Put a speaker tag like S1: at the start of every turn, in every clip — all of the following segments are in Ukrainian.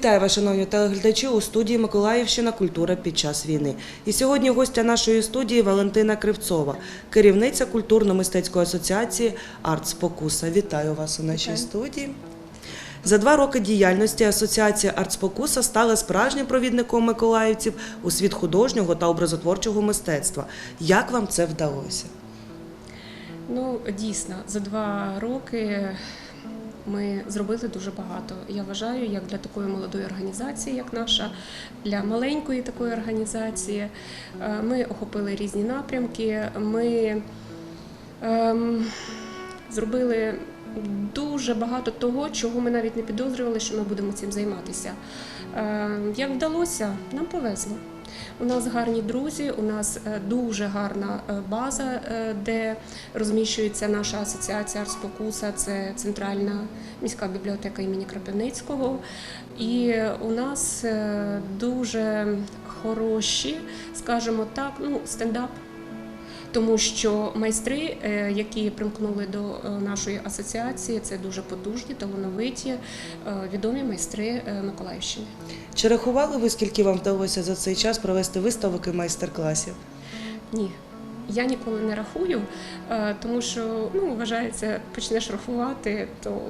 S1: Вітаю вас, шановні телеглядачі у студії Миколаївщина Культура під час війни. І сьогодні гостя нашої студії Валентина Кривцова, керівниця культурно-мистецької асоціації Арт Спокуса. Вітаю вас у нашій
S2: Вітаю.
S1: студії. За два роки діяльності Асоціація Артспокуса стала справжнім провідником миколаївців у світ художнього та образотворчого мистецтва. Як вам це вдалося?
S2: Ну, дійсно, за два роки ми зробили дуже багато. Я вважаю, як для такої молодої організації, як наша, для маленької такої організації. Е, Ми охопили різні напрямки. Ми ем, зробили дуже багато того, чого ми навіть не підозрювали, що ми будемо цим займатися. Е, Як вдалося, нам повезло. У нас гарні друзі, у нас е, дуже гарна е, база, е, де розміщується наша асоціація Арспокуса. Це центральна міська бібліотека імені Крапивницького. І у нас дуже хороші, скажімо так, ну, стендап. Тому що майстри, е, які примкнули до е, нашої асоціації, це дуже потужні, талановиті, е, відомі майстри Миколаївщини.
S1: Чи рахували ви, скільки вам вдалося за цей час провести виставок і майстер-класів?
S2: Ні. Я ніколи не рахую, тому що ну, вважається, почнеш рахувати, то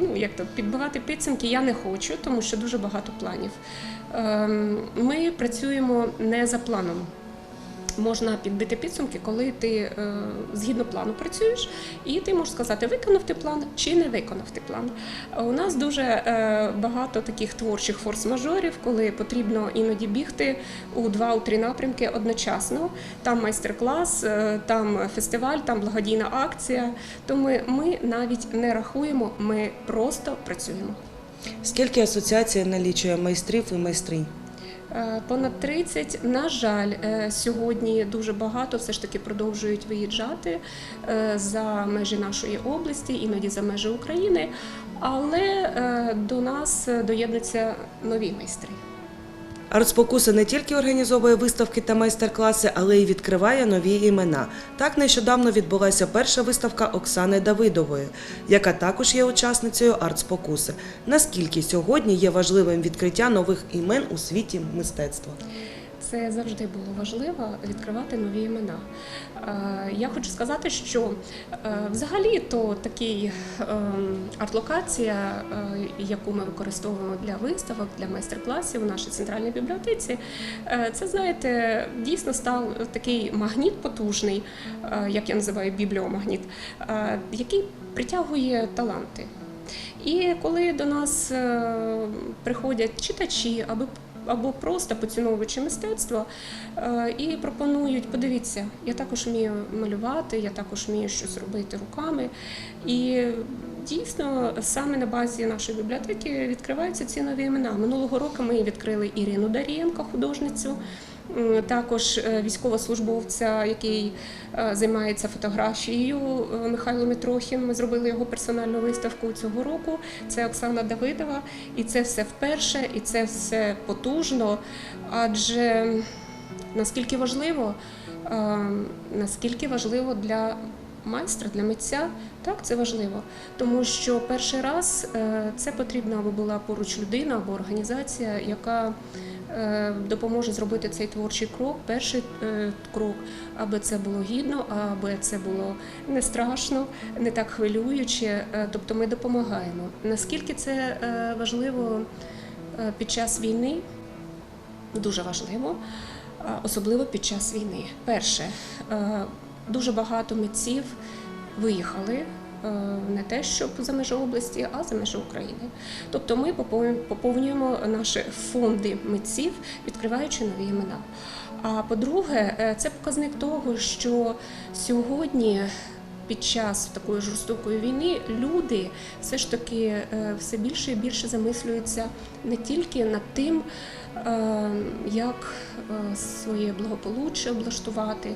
S2: ну, як то підбивати підсумки я не хочу, тому що дуже багато планів. Ем, Ми працюємо не за планом. Можна підбити підсумки, коли ти е, згідно плану працюєш, і ти можеш сказати, виконав ти план чи не виконав ти план. У нас дуже е, багато таких творчих форс-мажорів, коли потрібно іноді бігти у два-три напрямки одночасно. Там майстер-клас, е, там фестиваль, там благодійна акція. Тому ми, навіть не рахуємо, ми просто працюємо.
S1: Скільки асоціація налічує майстрів і майстринь?
S2: Е, Понад 30, на жаль, е, сьогодні дуже багато все ж таки продовжують виїжджати е, за межі нашої області, іноді за межі України, але до нас доєднуться нові майстри.
S1: Артспокуса не тільки організовує виставки та майстер-класи, але й відкриває нові імена. Так нещодавно відбулася перша виставка Оксани Давидової, яка також є учасницею Артспокуси. Наскільки сьогодні є важливим відкриття нових імен у світі мистецтва?
S2: Це завжди було важливо відкривати нові імена. Е, Я хочу сказати, що е, взагалі то такий ем, арт-локація, е, яку ми використовуємо для виставок, для майстер-класів у нашій центральній бібліотеці, це знаєте, дійсно став такий магніт потужний, як я називаю бібліомагніт, який притягує таланти. І коли до нас приходять читачі або або просто поціновувачі мистецтва е, і пропонують, подивіться, я також вмію малювати, я також вмію щось робити руками. І дійсно саме на базі нашої бібліотеки відкриваються ці нові імена. Минулого року ми відкрили Ірину Дарієнко, художницю. М, Також е, військовослужбовця, який е, займається фотографією е, Михайло Митрохін. Ми зробили його персональну виставку цього року. Це Оксана Давидова, і це все вперше, і це все потужно. Адже наскільки важливо, е, наскільки важливо для майстра, для митця, так це важливо, тому що перший раз е, це потрібно, аби була поруч людина або організація, яка е, допоможе зробити цей творчий крок, перший е, крок, аби це було гідно, аби це було не страшно, не так хвилююче. Е, Тобто ми допомагаємо. Наскільки це е, важливо е, під час війни? Дуже важливо, е, особливо під час війни. Перше, е, дуже багато митців виїхали. Е, Не те, щоб за межі області, а за межі України. Тобто ми поповнюємо- наші фонди митців, відкриваючи нові імена. А по-друге, е, це показник того, що сьогодні під час такої жорстокої війни люди все ж таки е, все більше і більше замислюються не тільки над тим, як своє благополуччя облаштувати,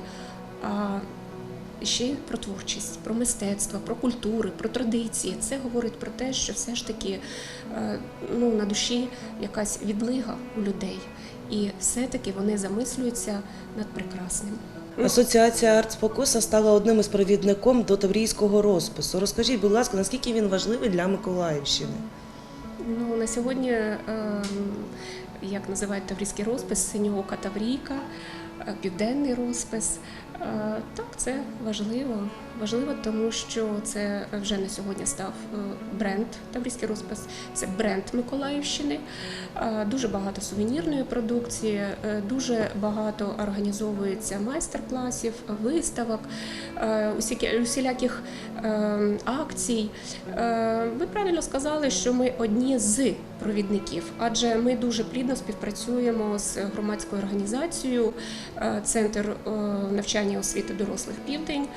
S2: а ще й про творчість, про мистецтво, про культури, про традиції. Це говорить про те, що все ж таки е, ну, на душі якась відлига у людей. І все-таки вони замислюються над прекрасним.
S1: Асоціація Артспокуса стала одним із провідником до таврійського розпису. Розкажіть, будь ласка, наскільки він важливий для Миколаївщини?
S2: Ну, на сьогодні, ем, як називають таврійський розпис, синьоока таврійка, е, південний розпис. Е, Так, це важливо. Важливо, тому що це вже на сьогодні став е, бренд Таврійський розпис, це бренд Миколаївщини. Е, Дуже багато сувенірної продукції, дуже багато організовується майстер-класів, виставок, усіляких акцій. Е, Ви правильно сказали, що ми одні з провідників, адже ми дуже плідно співпрацюємо з громадською організацією е, Центр е, навчання освіти дорослих Південь,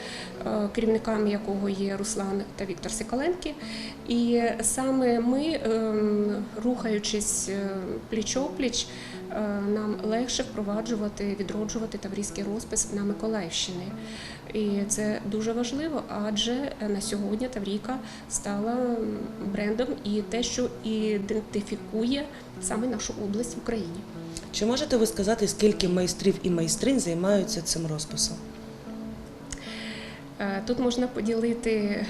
S2: е, керівниками якого є Руслан та Віктор Сикаленки. І саме ми, ем, рухаючись пліч-опліч, нам легше впроваджувати, відроджувати таврійський розпис на Миколаївщині. І це дуже важливо, адже на сьогодні Таврійка стала брендом і те, що ідентифікує саме нашу область в Україні.
S1: Чи можете ви сказати, скільки майстрів і майстринь займаються цим розписом?
S2: Е, Тут можна поділити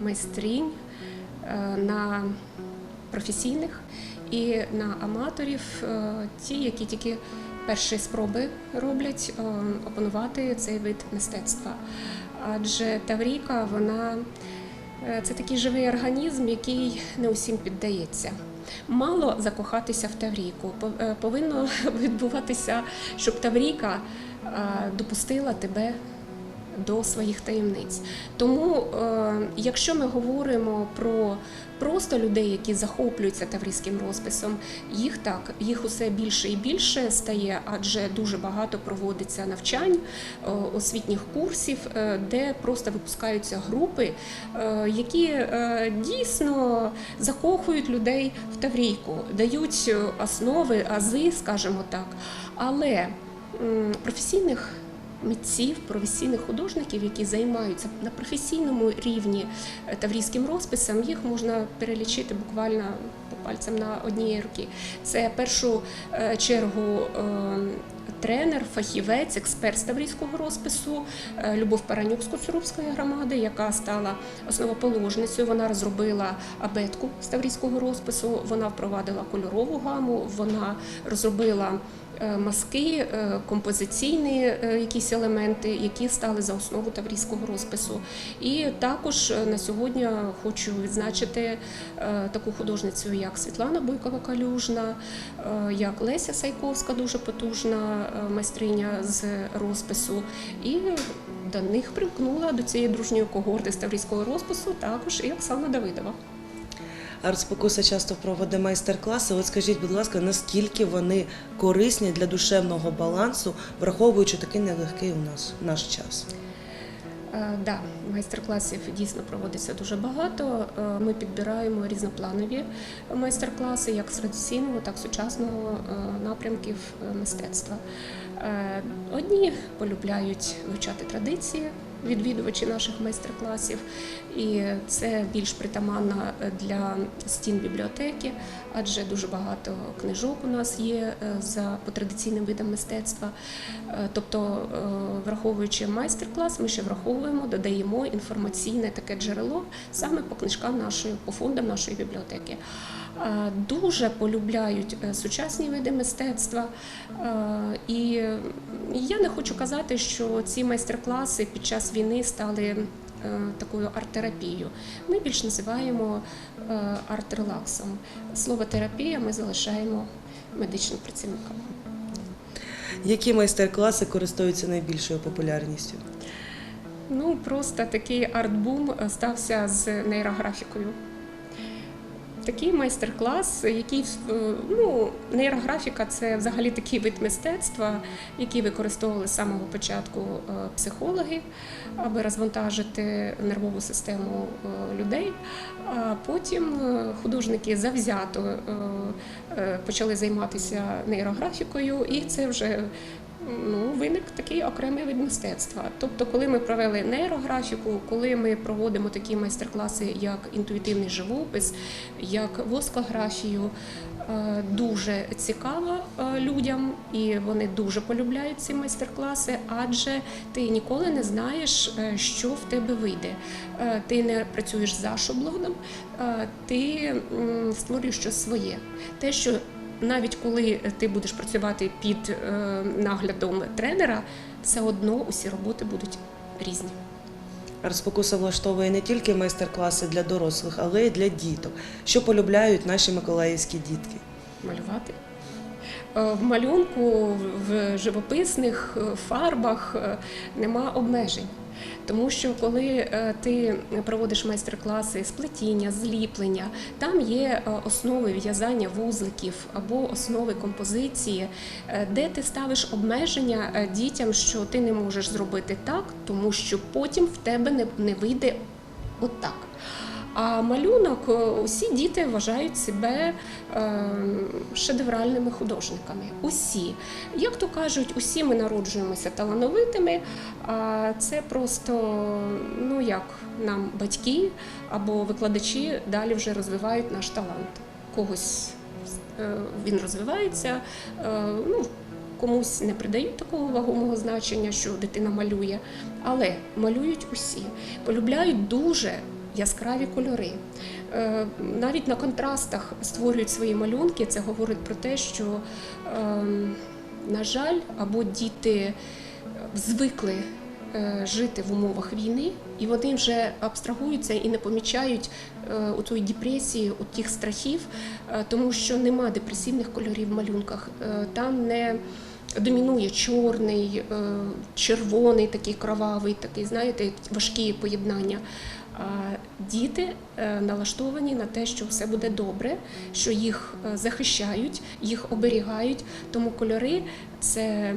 S2: майстрінь е, на професійних і на аматорів, е, ті, які тільки перші спроби роблять е, опанувати цей вид мистецтва. Адже Таврійка, вона е, це такий живий організм, який не усім піддається. Мало закохатися в Таврійку. Пов- Повинно відбуватися, щоб Таврійка допустила тебе до своїх таємниць. Тому, е, якщо ми говоримо про просто людей, які захоплюються таврійським розписом, їх так, їх усе більше і більше стає, адже дуже багато проводиться навчань, е, освітніх курсів, е, де просто випускаються групи, які дійсно закохують людей в таврійку, дають основи, ази, скажімо так. Але професійних митців, професійних художників, які займаються на професійному рівні е, таврійським розписом, їх можна перелічити буквально по пальцям на однієї руки. Це першу е, чергу е, тренер, фахівець, експерт з таврійського розпису Любов Паранюк з Коцюрубської громади, яка стала основоположницею. Вона розробила абетку з таврійського розпису, вона впровадила кольорову гаму, вона розробила е, маски, е, композиційні е, якісь елементи, які стали за основу таврійського розпису. І також на сьогодні хочу відзначити таку художницю, як Світлана Бойкова-Калюжна, як Леся Сайковська, дуже потужна майстриня з розпису. І до них примкнула до цієї дружньої когорти з таврійського розпису також і Оксана Давидова.
S1: Артспокуса часто проводить майстер-класи. От скажіть, будь ласка, наскільки вони корисні для душевного балансу, враховуючи такий нелегкий у нас наш час?
S2: Е, Да, майстер-класів дійсно проводиться дуже багато. Е, Ми підбираємо різнопланові майстер-класи, як з традиційного, так і сучасного е, напрямків мистецтва. Одні полюбляють вивчати традиції. Відвідувачі наших майстер-класів, і це більш притаманно для стін бібліотеки, адже дуже багато книжок у нас є е, за по традиційним видам мистецтва. Е, Тобто, е, враховуючи майстер-клас, ми ще враховуємо, додаємо інформаційне таке джерело саме по книжкам нашої, по фондам нашої бібліотеки. Е, Дуже полюбляють е, сучасні види мистецтва. Е, І я не хочу казати, що ці майстер-класи під час війни стали такою арт-терапією. Ми більш називаємо арт-релаксом. Слово терапія ми залишаємо медичним працівникам.
S1: Які майстер-класи користуються найбільшою популярністю?
S2: Ну, просто такий арт-бум стався з нейрографікою. Такий майстер-клас, який е, ну, нейрографіка це взагалі такий вид мистецтва, який використовували з самого початку е, психологи, аби розвантажити нервову систему е, людей. А потім художники завзято почали займатися нейрографікою, і це вже ну, виник такий окремий вид мистецтва. Тобто, коли ми провели нейрографіку, коли ми проводимо такі майстер-класи, як інтуїтивний живопис, як воскографію, е, дуже цікава е, людям, і вони дуже полюбляють ці майстер-класи, адже ти ніколи не знаєш, е, що в тебе вийде. Ти не працюєш за шаблоном, ти створюєш щось своє. Те, що навіть коли ти будеш працювати під е, наглядом тренера, все одно усі роботи будуть різні.
S1: Арт-спокуса влаштовує не тільки майстер-класи для дорослих, але й для діток, що полюбляють наші миколаївські дітки.
S2: малювати. Е, В малюнку, в живописних е, фарбах нема обмежень. Тому що коли е, ти проводиш майстер-класи з плетіння, зліплення, там є е, основи в'язання вузликів або основи композиції, е, де ти ставиш обмеження дітям, що ти не можеш зробити так, тому що потім в тебе не вийде отак. А малюнок е, усі діти вважають себе е, шедевральними художниками. Усі, як то кажуть, усі ми народжуємося талановитими. А це просто ну як нам батьки або викладачі далі вже розвивають наш талант. Когось е, він розвивається. ну, Комусь не придають такого вагомого значення, що дитина малює, але малюють усі, полюбляють дуже яскраві кольори. Е, Навіть на контрастах створюють свої малюнки. Це говорить про те, що, е, на жаль, або діти звикли е, жити в умовах війни, і вони вже абстрагуються і не помічають е, у тої депресії, у тих страхів, е, тому що нема депресивних кольорів в малюнках. Е, Там не домінує чорний, е, червоний, такий кровавий, такий, знаєте, важкі поєднання. Діти е, налаштовані на те, що все буде добре, що їх е, захищають, їх оберігають. Тому кольори це е,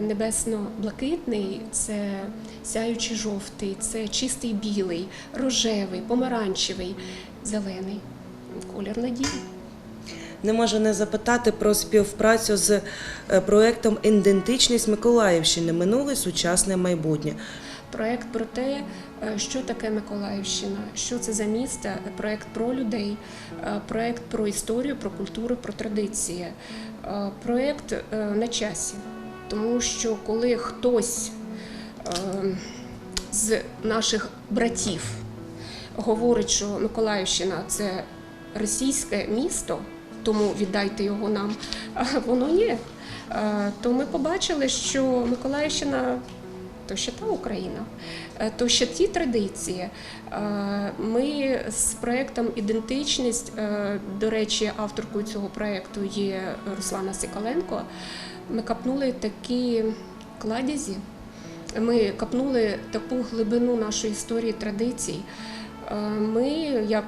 S2: небесно-блакитний, це сяючий жовтий, це чистий білий, рожевий, помаранчевий, зелений. Колір надії.
S1: Не можу не запитати про співпрацю з проектом Ідентичність Миколаївщини минуле, сучасне майбутнє.
S2: Проект про те, е, що таке Миколаївщина, що це за місто, проект про людей, е, проект про історію, про культуру, про традиції. Е, Проект е, на часі, тому що коли хтось е, з наших братів говорить, що Миколаївщина це російське місто, тому віддайте його нам, воно. Е, То ми побачили, що Миколаївщина то ще та Україна, е, то ще ті традиції. Е, Ми з проєктом Ідентичність, е, до речі, авторкою цього проєкту є Руслана Сикаленко. Ми капнули такі кладязі, ми капнули таку глибину нашої історії традицій. Ми, як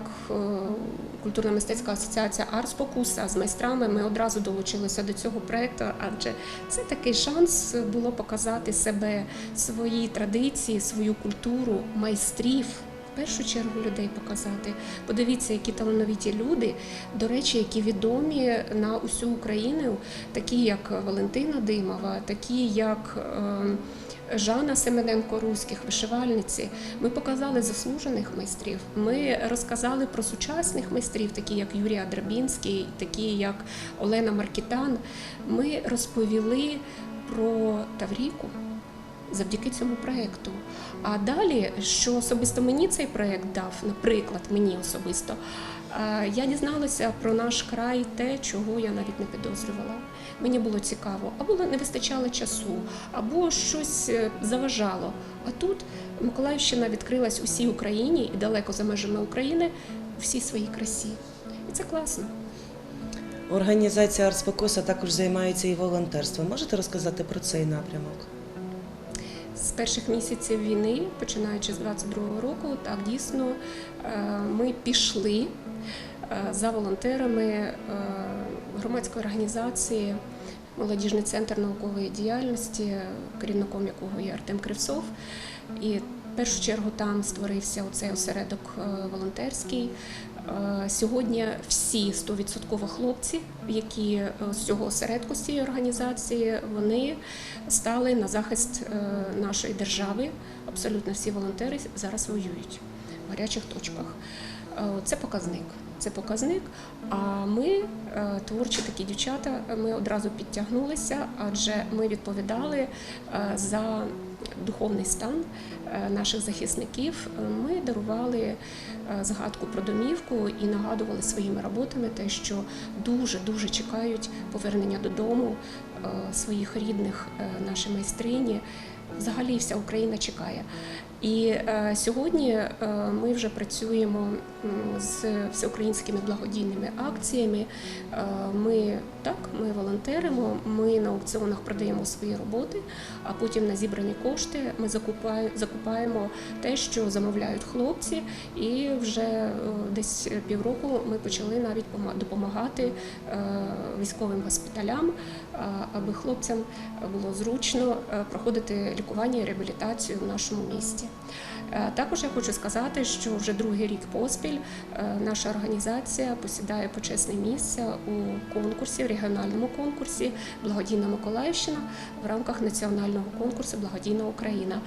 S2: культурно-мистецька асоціація Арт-Спокуса з майстрами, ми одразу долучилися до цього проєкту, адже це такий шанс було показати себе, свої традиції, свою культуру, майстрів. В першу чергу людей показати. Подивіться, які талановиті люди, до речі, які відомі на усю Україну, такі як Валентина Димова, такі як е, Жанна Семененко Руських, вишивальниці. Ми показали заслужених майстрів. Ми розказали про сучасних майстрів, такі як Юрій Драбінський, такі як Олена Маркітан. Ми розповіли про Тавріку завдяки цьому проєкту. А далі, що особисто мені цей проєкт дав, наприклад, мені особисто, я дізналася про наш край те, чого я навіть не підозрювала. Мені було цікаво, або не вистачало часу, або щось е, заважало. А тут Миколаївщина відкрилась усій Україні і далеко за межами України у всій своїй красі. І це класно.
S1: Організація Арт-спокуса також займається і волонтерством. Можете розказати про цей напрямок?
S2: З перших місяців війни, починаючи з 22-го року, так дійсно е, ми пішли е, за волонтерами е, громадської організації Молодіжний центр наукової діяльності, керівником якого є Артем Кривцов. І в першу чергу там створився оцей осередок е, волонтерський. Е, Сьогодні всі 100% хлопці, які е, з цього осередку з цієї організації, вони стали на захист е, нашої держави. Абсолютно всі волонтери зараз воюють в гарячих точках. Е, Це показник. це показник. А ми, е, творчі такі дівчата, ми одразу підтягнулися, адже ми відповідали е, за духовний стан наших захисників. Ми дарували згадку про домівку і нагадували своїми роботами те, що дуже дуже чекають повернення додому своїх рідних наші майстрині. Взагалі вся Україна чекає. І е, сьогодні е, ми вже працюємо з всеукраїнськими благодійними акціями. Е, ми так, ми волонтеримо, ми на аукціонах продаємо свої роботи, а потім на зібрані кошти ми закупаємо, закупаємо те, що замовляють хлопці, і вже е, десь півроку ми почали навіть пома- допомагати е, військовим госпіталям, е, аби хлопцям було зручно е, проходити лікування і реабілітацію в нашому місті. Е, Також я хочу сказати, що вже другий рік поспіль е, наша організація посідає почесне місце у конкурсі, в регіональному конкурсі Благодійна Миколаївщина в рамках національного конкурсу Благодійна Україна.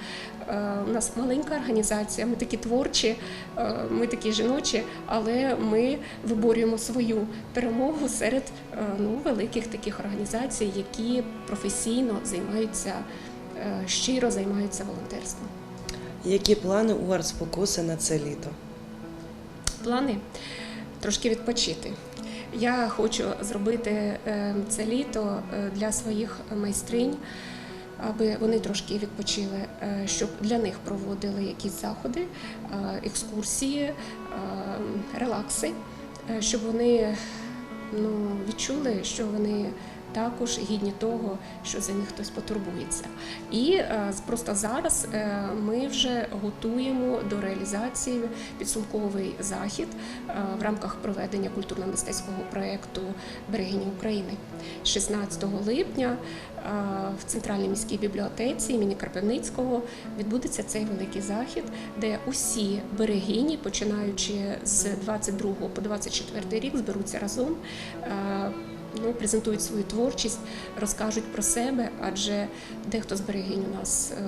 S2: Е, У нас маленька організація, ми такі творчі, ми такі жіночі, але ми виборюємо свою перемогу серед ну, великих таких організацій, які професійно займаються, щиро займаються волонтерством.
S1: Які плани у артспокуси на це літо?
S2: плани трошки відпочити. Я хочу зробити е, це літо е, для своїх майстринь, аби вони трошки відпочили, е, щоб для них проводили якісь заходи, е, екскурсії, е, релакси, е, щоб вони ну, відчули, що вони також гідні того, що за них хтось потурбується. І е, просто зараз е, ми вже готуємо до реалізації підсумковий захід е, в рамках проведення культурно-мистецького проєкту Берегині України. 16 липня в центральній міській бібліотеці імені Карпивницького відбудеться цей великий захід, де усі берегині, починаючи з 22 по 24 рік, зберуться разом. Ну, презентують свою творчість, розкажуть про себе, адже дехто з берегинь у нас е,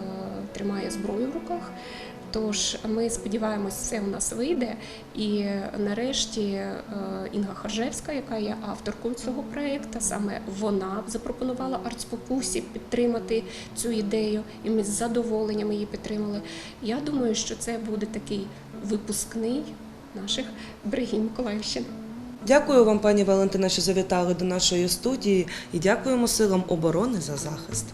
S2: тримає зброю в руках. Тож ми сподіваємось, все у нас вийде. І нарешті е, Інга Харжевська, яка є авторкою цього проєкту, саме вона запропонувала артспокусі підтримати цю ідею, і ми з задоволенням її підтримали. Я думаю, що це буде такий випускний наших берегінь Миколаївщини.
S1: Дякую вам, пані Валентина, що завітали до нашої студії, і дякуємо силам оборони за захист.